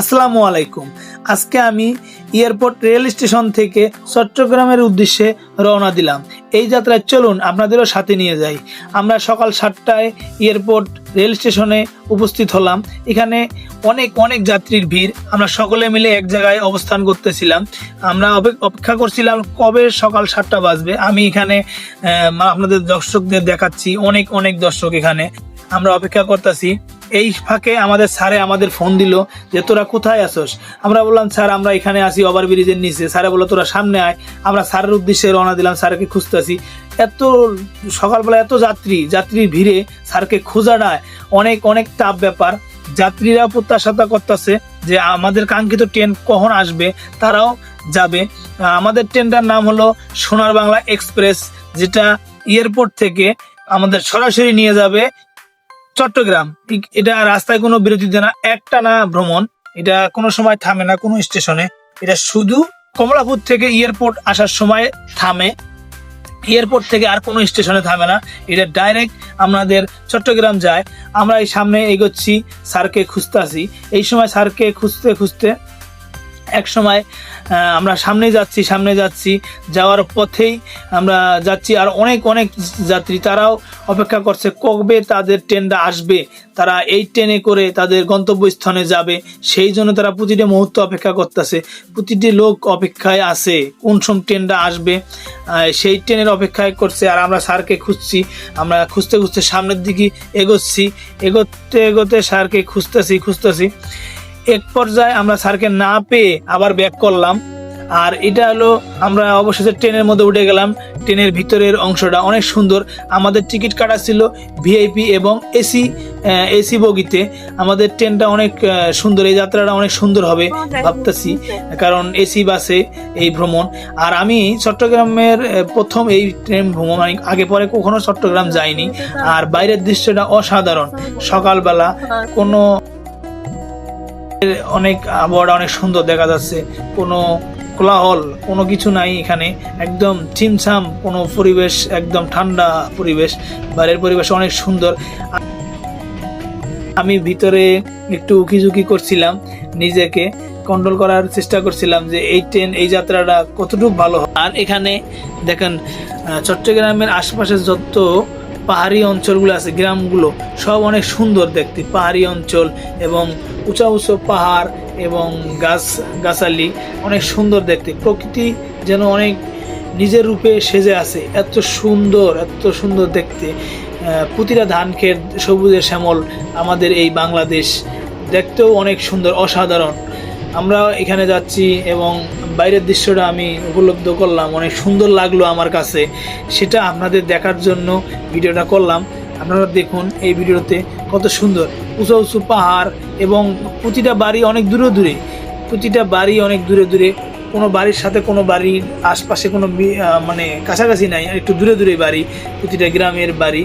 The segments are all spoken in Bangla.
আসসালামু আলাইকুম। আজকে আমি এয়ারপোর্ট রেল স্টেশন থেকে চট্টগ্রামের উদ্দেশ্যে রওনা দিলাম। এই যাত্রায় চলুন আপনাদেরও সাথে নিয়ে যাই। আমরা সকাল সাতটায় এয়ারপোর্ট রেল স্টেশনে উপস্থিত হলাম। এখানে অনেক অনেক যাত্রীর ভিড়। আমরা সকলে মিলে এক জায়গায় অবস্থান করতেছিলাম। আমরা অপেক্ষা করছিলাম কবে সকাল সাতটা বাজবে। আমি এখানে আপনাদের দর্শকদের দেখাচ্ছি। অনেক অনেক দর্শক এখানে। আমরা অপেক্ষা করতেছি, এই ফাঁকে আমাদের স্যারে আমাদের ফোন দিল যে, তোরা কোথায় আসোস আমরা বললাম, স্যার, আমরা এখানে আসি ওভার ব্রিজের নিচে। স্যারে বলল, তোরা সামনে আয়। আমরা স্যারের উদ্দেশ্যে রওনা দিলাম, স্যারকে খুঁজতেছি। এত সকালবেলা এত যাত্রী, যাত্রীর ভিড়ে স্যারকে খোঁজাটা অনেক অনেক টাফ ব্যাপার। যাত্রীরা প্রত্যাশা করতেছে যে, আমাদের কাঙ্ক্ষিত ট্রেন কখন আসবে? তারাও যাবে। আমাদের ট্রেনটার নাম হলো সোনার বাংলা এক্সপ্রেস, যেটা এয়ারপোর্ট থেকে আমাদের সরাসরি নিয়ে যাবে চট্টগ্রাম। এটা রাস্তায় কোনো বিরতিতে না। একটা না ভ্রমণ। এটা কোনো সময় থামে না কোনো স্টেশনে। এটা শুধু কমলাপুর থেকে এয়ারপোর্ট আসার সময় থামে। এয়ারপোর্ট থেকে আর কোনো স্টেশনে থামে না। এটা ডাইরেক্ট আমাদের চট্টগ্রাম যায়। আমরা এই সামনে এগোচ্ছি, স্যারকে আসি। এই সময় স্যারকে খুঁজতে খুঁজতে এক সময় আমরা সামনে যাচ্ছি সামনে যাচ্ছি, যাওয়ার পথেই আমরা যাচ্ছি আর অনেক অনেক যাত্রী তারাও অপেক্ষা করছে কবে তাদের ট্রেনটা আসবে। তারা এই ট্রেনে করে তাদের গন্তব্যস্থানে যাবে, সেই জন্য তারা প্রতিটি মুহূর্ত অপেক্ষা করতেছে। প্রতিটি লোক অপেক্ষায় আছে, কোন সময় ট্রেনটা আসবে সেই ট্রেনের অপেক্ষায় করছে আর আমরা স্যারকে খুঁজছি। আমরা খুঁজতে খুঁজতে সামনের দিকে এগোচ্ছি, এগোতে এগোতে স্যারকে খুঁজতেছি খুঁজতেছি। এক পর্যায়ে আমরা স্যারকে না পেয়ে আবার ব্যাক করলাম। আর এটা হলো আমরা অবশেষে ট্রেনের মধ্যে উঠে গেলাম। ট্রেনের ভিতরের অংশটা অনেক সুন্দর। আমাদের টিকিট কাটা ছিল ভিআইপি এবং এসি এসি বগিতে। আমাদের ট্রেনটা অনেক সুন্দর। এই যাত্রাটা অনেক সুন্দর হবে ভাবতেছি, কারণ এসি বাসে এই ভ্রমণ। আর আমি চট্টগ্রামের প্রথম এই ট্রেন ভ্রমণ আমি আগে পরে কখনো চট্টগ্রাম যাইনি। আর বাইরের দৃশ্যটা অসাধারণ। সকালবেলা কোনো অনেক আবহাওয়াটা অনেক সুন্দর দেখা যাচ্ছে। কোনো কোলাহল, কোনো কিছু নাই এখানে। একদম ছিমছাম, কোনো পরিবেশ, একদম ঠান্ডা পরিবেশ। বাইরের পরিবেশ অনেক সুন্দর। আমি ভিতরে একটু উকিঝুঁকি করছিলাম, নিজেকে কন্ট্রোল করার চেষ্টা করছিলাম যে এই ট্রেন এই যাত্রাটা কতটুকু ভালো আর এখানে দেখেন চট্টগ্রামের আশপাশে যত পাহাড়ি অঞ্চলগুলো আছে, গ্রামগুলো, সব অনেক সুন্দর দেখতে। পাহাড়ি অঞ্চল এবং উঁচা উঁচু পাহাড় এবং গাছ, গাছালি অনেক সুন্দর দেখতে। প্রকৃতি যেন অনেক নিজের রূপে সেজে আছে। এত সুন্দর এত সুন্দর দেখতে। প্রতিটা ধান ক্ষেত সবুজে শ্যামল আমাদের এই বাংলাদেশ দেখতেও অনেক সুন্দর, অসাধারণ। আমরা এখানে যাচ্ছি এবং বাইরের দৃশ্যটা আমি উপলব্ধ করলাম, অনেক সুন্দর লাগল আমার কাছে। সেটা আপনাদের দেখার জন্য ভিডিওটা করলাম। আপনারা দেখুন এই ভিডিওতে কত সুন্দর। উঁচু উঁচু পাহাড় এবং প্রতিটা বাড়ি অনেক দূরে দূরে। প্রতিটা বাড়ি অনেক দূরে দূরে। কোনো বাড়ির সাথে কোনো বাড়ির আশপাশে কোনো মানে কাছাকাছি নাই, একটু দূরে দূরে বাড়ি, প্রতিটা গ্রামের বাড়ি।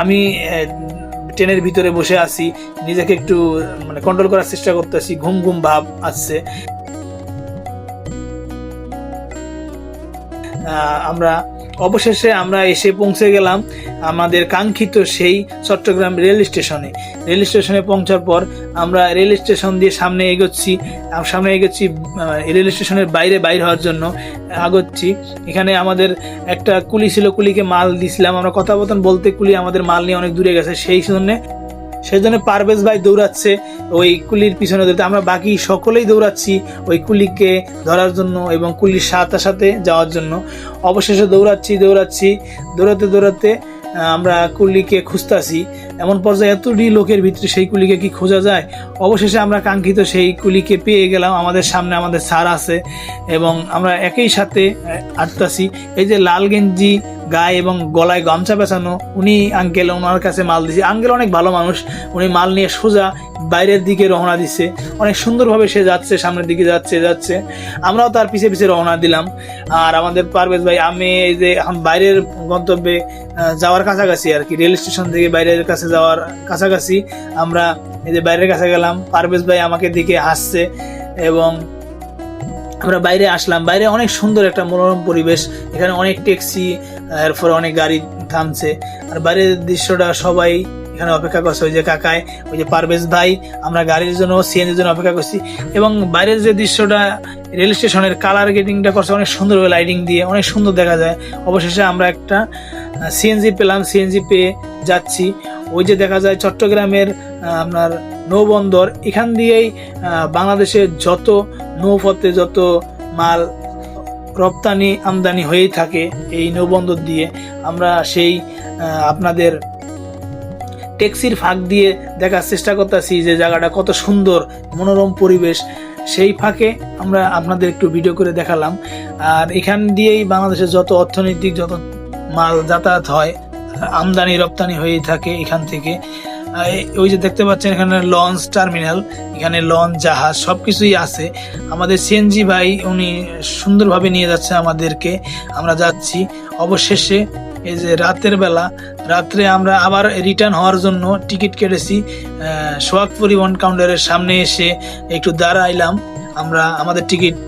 আমি ট্রেনের ভিতরে বসে আছি, নিজেকে একটু মানে কন্ট্রোল করার চেষ্টা করতেছি, ঘুম ঘুম ভাব আসছে। আমরা অবশেষে আমরা এসে পৌঁছে গেলাম আমাদের কাঙ্ক্ষিত সেই চট্টগ্রাম রেল স্টেশনে। রেল স্টেশনে পৌঁছার পর আমরা রেল স্টেশন দিয়ে সামনে এগোচ্ছি সামনে এগোচ্ছি রেল স্টেশনের বাইরে বাইর হওয়ার জন্য আগোচ্ছি। এখানে আমাদের একটা কুলি ছিল, কুলিকে মাল দিছিলাম। আমরা কথাবতন বলতে কুলি আমাদের মাল নিয়ে অনেক দূরে গেছে, সেই জন্য সেই জন্য পারভেজ ভাই দৌড়াচ্ছে ওই কুলির পিছনে দৌড়াতে আমরা বাকি সকলেই দৌড়াচ্ছি ওই কুলিকে ধরার জন্য এবং কুলির সাথে সাথে যাওয়ার জন্য। অবশেষে দৌড়াচ্ছি দৌড়াচ্ছি। দৌড়াতে দৌড়াতে আমরা কুলিকে খুঁজতাছি। এমন পর্যায়ে এতটি লোকের ভিতরে সেই কুলিকে কি খোঁজা যায়? অবশেষে আমরা কাঙ্ক্ষিত সেই কুলিকে পেয়ে গেলাম। আমাদের সামনে আমাদের স্যার আছে এবং আমরা একই সাথে আটতাছি। এই যে লাল গেঞ্জি গায়ে এবং গলায় গামছা পেঁচানো উনি আঙ্কেল ওনার কাছে মাল দিছে। আঙ্কেল অনেক ভালো মানুষ, উনি মাল নিয়ে সোজা বাইরের দিকে রওনা দিচ্ছে অনেক সুন্দরভাবে সে যাচ্ছে, সামনের দিকে যাচ্ছে যাচ্ছে। আমরাও তার পিছে পিছে রওনা দিলাম। আর আমাদের পারভেজ ভাই, আমি এই যে এখন বাইরের গন্তব্যে যাওয়ার কাছাকাছি আর কি, রেল স্টেশন থেকে বাইরের কাছে যাওয়ার কাছাকাছি আমরা এই যে বাইরের কাছে গেলাম। পারভেজ ভাই আমাকে দিকে হাসছে এবং আমরা বাইরে আসলাম। বাইরে অনেক সুন্দর একটা মনোরম পরিবেশ। এখানে অনেক ট্যাক্সি এরপরে অনেক গাড়ি থামছে। আর বাইরের দৃশ্যটা সবাই এখানে অপেক্ষা করছে। ওই যে কাকায় ওই যে পারভেজ ভাই, আমরা গাড়ির জন্য, সিএনজির জন্য অপেক্ষা করছি। এবং বাইরের যে দৃশ্যটা, রেল স্টেশনের কালার গেটিংটা করছে, অনেক সুন্দরভাবে লাইটিং দিয়ে, অনেক সুন্দর দেখা যায়। অবশেষে আমরা একটা সিএনজি পেলাম, সিএনজি পেয়ে যাচ্ছি। ওই যে দেখা যায় চট্টগ্রামের আপনার নৌবন্দর। এখান দিয়েই বাংলাদেশের যত নৌপথে যত মাল রপ্তানি আমদানি হয়েই থাকে এই নৌবন্দর দিয়ে। আমরা সেই আপনাদের ট্যাক্সির ফাঁক দিয়ে দেখার চেষ্টা করতেছি যে জায়গাটা কত সুন্দর, মনোরম পরিবেশ। সেই ফাঁকে আমরা আপনাদের একটু ভিডিও করে দেখালাম। আর এখান দিয়েই বাংলাদেশের যত অর্থনৈতিক, যত মাল যাতায়াত হয়, আমদানি, রপ্তানি হয়েই থাকে এখান থেকে। ওই যে দেখতে পাচ্ছেন এখানে লঞ্চ টার্মিনাল, এখানে লঞ্চ, জাহাজ সব কিছুই আছে। আমাদের সিএনজি ভাই উনি সুন্দরভাবে নিয়ে যাচ্ছে আমাদেরকে। আমরা যাচ্ছি। অবশেষে এই যে রাতের বেলা, রাত্রে আমরা আবার রিটার্ন হওয়ার জন্য টিকিট কেটেছি সোহাগ পরিবহন কাউন্টারের সামনে এসে একটু দাঁড়াইলাম। আমরা, আমাদের টিকিট